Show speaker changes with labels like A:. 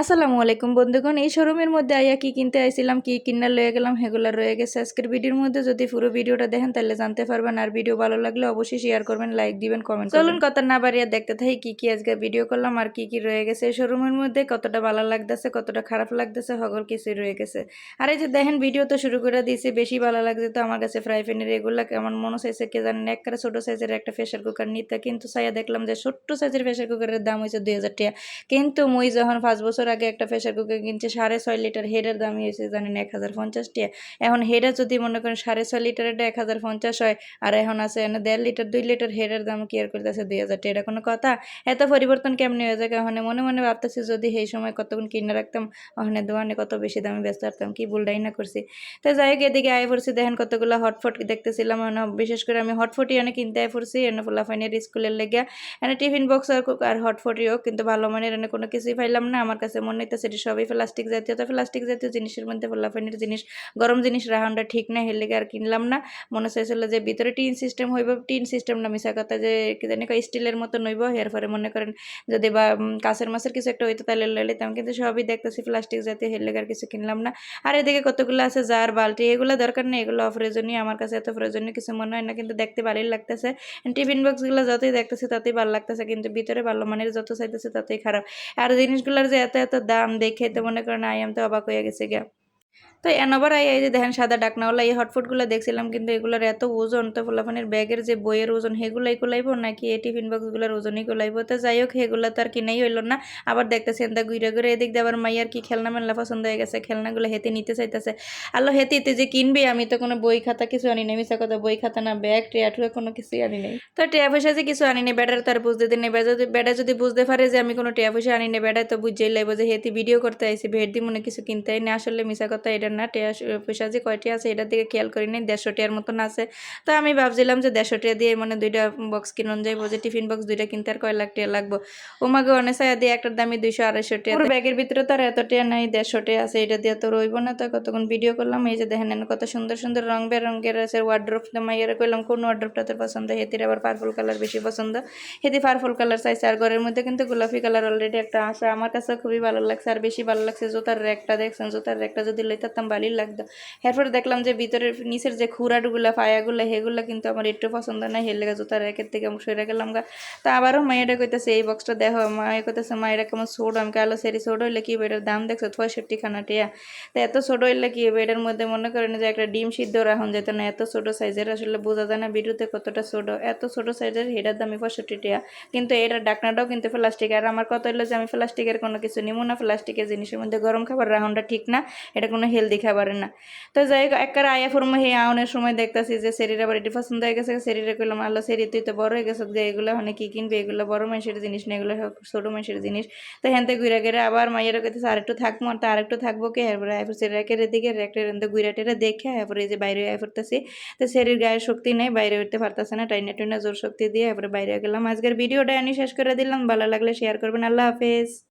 A: আসসালামু আলাইকুম বন্ধুগণ, এই শোরুমের মধ্যে আইয়া কি কিনতে আইছিলাম, কি কিনা লয়ে গেলাম সেগুলো রয়ে গেছে। আজকের ভিডিওর মধ্যে যদি পুরো ভিডিওটা দেখেন, তাহলে জানতে পারবেন আর ভিডিও ভালো লাগলে অবশ্যই শেয়ার করবেন লাইক দিবেন কমেন্ট চলুন কথা না বাড়িয়ে দেখতে থাকি কি কি আজকে ভিডিও করলাম আর কি কি রয়ে গেছে। এই শোরুমের মধ্যে কতটা ভালো লাগতেছে, কতটা খারাপ লাগতেছে, সকল কিছুই রয়ে গেছে। আর এই যে দেখেন ভিডিও তো শুরু করে দিয়েছি, বেশি ভালো লাগছে তো আমার কাছে ফ্রাই প্যানের এগুলা কেমন মনে চাইছে কে জানেন একবারে ছোট সাইজের একটা প্রেশার কুকার নিতে। কিন্তু সাইয়া দেখলাম যে ছোট্ট সাইজের প্রেশার কুকারের দাম হয়েছে দুই হাজার টাকা। কিন্তু মুই যখন পাঁচ বছর আগে একটা প্রেশার কুকার কিনছে, সাড়ে ছয় লিটার। হেডের দাম হয়েছে জানেন এক হাজার পঞ্চাশ টাকা। এখন হেডের যদি মনে করেন সাড়ে ছয় লিটারেরটা এক হাজার পঞ্চাশ হয়, আর এখন আছে এনে দেড় লিটার, দুই লিটার, হেডের দাম কেয়ার করতেছে দুই হাজার টাকা? এটা কোনো কথা? এত পরিবর্তন কেমনি হয়ে যায়? ওখানে মনে মনে ভাবতেছি, যদি সেই সময় কতক্ষণ কিনে রাখতাম ওখানে দোকানে কত বেশি দামে ব্যস্ত রাখতাম কি ভুলটাই না করছি? তো যাই হোক, এদিকে আয় পড়ছি। দেখেন কতগুলো হটফট দেখতেছিলাম বিশেষ করে আমি হটফটি এনে কিনতে আয় পড়ছি, এনে ফুলাফাইনের স্কুলের লেগে এনে টিফিন বক্স আর আর হটফটিও কিন্তু ভালো মানের এনে কোনো কিছুই পাইলাম না। আমার কাছে মনে হইতেছে এটি সবই প্লাস্টিক জাতীয়। তো প্লাস্টিক জাতীয় জিনিসের মধ্যে পোলাপানির জিনিস, গরম জিনিস রাহানটা ঠিক না হেলে আর কিনলাম না। মনে চাইছিল যে ভিতরে টিন সিস্টেম হইব, টিন সিস্টেম না মিশা কথা যে কি জানি স্টিলের মতো নইব এর পরে মনে করেন যদি বা কাছের মাছের কিছু একটা হইতো তাহলে লইলে তেমন কিন্তু সবই দেখতেছি প্লাস্টিক জাতীয় হেলে আর কিছু কিনলাম না। আর এদিকে কতগুলো আছে জার বালটি এগুলো দরকার নেই, এগুলো অপ্রয়োজনীয়। আমার কাছে এত প্রয়োজনীয় কিছু মনে হয় না, কিন্তু দেখতে ভালোই লাগতেছে। টিফিন বক্সগুলো যতই দেখতেছে ততই ভালো লাগতেছে, কিন্তু ভিতরে ভালো মানের যত চাইতেছে ততই খারাপ। আর জিনিসগুলোর যে এত এত দাম দেখে তো মনে করেন আই তো অবাক হয়ে গেছে গিয়া। তো এনবার আই যে দেখেন সাদা ডাকনাওয়ালা, এই হটফুটগুলো দেখছিলাম, কিন্তু এগুলোর এত ওজন, তো ফুলাফানের ব্যাগের যে বইয়ের ওজন সেগুলাই কুলাইব নাকি এই টিফিন বক্সগুলোর ওজনই কুলাইব? তো যাই হোক সেগুলো তো আর কিনেই হইল না। আবার দেখতেছেন তা ঘুরে ঘুরে এদিক দিয়ে আবার মাইয়ার কি খেলনা মেলনা পছন্দ হয়ে গেছে, খেলনাগুলো হেতে নিতে চাইতেছে। আলো হেতিতে যে কিনবে, আমি তো কোনো বই খাতা কিছু আনি নাই মিশা কথা, বই খাতা না, ব্যাগ ট্রিয়া টুয়া কোনো কিছুই আনি নাই। তো টিয়া পয়সা যে কিছু আনি নাই ব্যাটার তার বুঝতে দিন যদি বেড়া যদি বুঝতে পারে যে আমি কোনো টিয়া পয়সা আনি নাই বেড়া তো বুঝেই লাগবো যে হেতি ভিডিও করতে আইসি ভেট দি মনে কিছু কিনতে না আসলে মিশা কথা এটা না পয়সা যে কয়টি আছে এটার দিকে খেয়াল করি নি দেড়শো টিয়ার মতন আছে। তো আমি ভাবছিলাম যে দেড়শো টিয়া দিয়ে মানে দুইটা বক্স কিনুন যাইবো যে টিফিন বক্স দুইটা কিনতে আর কয় লাখ টিয়া লাগবো। ওমাকে অনেক সায়া দিয়ে একটার দামি দুইশো আড়াইশো টিয়া। ব্যাগের ভিতরে তো আর এত টিয়া নাই, দেড়শো টিয়া আছে, এটা দিয়ে তো রইব না। তো কতক্ষণ ভিডিও করলাম, এই যে দেখেন কত সুন্দর সুন্দর রং বেরঙের আছে ওয়ার্ড্রোপ মাইয়ারা কইলাম, কোন ওয়ার্ড্রোপটা তোর পছন্দ? হেতির আবার পার্পল কালার বেশি পছন্দ। হেতি পার্পল কালার চাইছে, আর ঘরের মধ্যে কিন্তু গোলাপি কালার অলরেডি একটা আছে। আমার কাছে খুবই ভালো লাগছে, আর বেশি ভালো লাগছে জুতার র্যাকটা দেখছেন? জুতার র্যাকটা যদি লইতাম ভালোই লাগতো। এরপর দেখলাম যে ভিতরের নিচের যে খুঁড়াটুগুলো পায়াগুলো সেগুলো কিন্তু আমার একটু পছন্দ নাই হেলে গা জুতার র্যাকের থেকে আমি সরে গেলাম গা। তা আবারও মায়েরা কইতেছে, এই বক্সটা দেখো মায়ের কইতেছে, মায়েরা কেমন ছোট, আমি কালো সেরি ছোট হইলে কি এটার দাম দেখছ? পঁয়ষট্টি খানা টিয়া। তো এত ছোট হইলে কি এটার মধ্যে মনে করেন যে একটা ডিম সিদ্ধ রাখুন যেত না, এত ছোট সাইজের আসলে বোঝা যায় না ভিডিওতে কতটা ছোট। এত ছোট সাইজের এটার দামই পঁয়ষট্টি টিয়া। কিন্তু এটার ডাকনাটাও কিন্তু প্লাস্টিক। আর আমার কত হইল যে আমি প্লাস্টিকের কোনো কিছু নিব না, প্লাস্টিকের জিনিসের মধ্যে গরম খাবার রাখনটা ঠিক না। এটা কোনো হেলদি খাবারের না। তো যাই হোক একবার আয়া ফুরমো হে আউনের সময় দেখতেছি যে শরীর আবার এটি পছন্দ হয়ে গেছে শরীরে কইলাম, আল্লাহ শরীর তুই তো বড় হয়ে গেছে যে এগুলো মানে কি কিনবে? এগুলো বড় মানুষের জিনিস না, এগুলো ছোটো মানুষের জিনিস। তো হ্যান্তে ঘুরে গেলে আবার মাইয়ের কইতেছে, আর একটু থাকব আর আর একটু থাকব কে? এরপরে আইফুর রেখে দিকে রেখে রেন্দে ঘুরে টেরে দেখে এরপরে এই যে বাইরে আই ফুরতেছি। তো শরীর গায়ের শক্তি নেই, বাইরে উঠতে পারতেছে না, টাইনে টুইনে জোর শক্তি দিয়ে এরপরে বাইরে গেলাম। আজকের ভিডিওটা আমি শেষ করে দিলাম, ভালো লাগলে শেয়ার করবেন, আল্লাহ হাফেজ।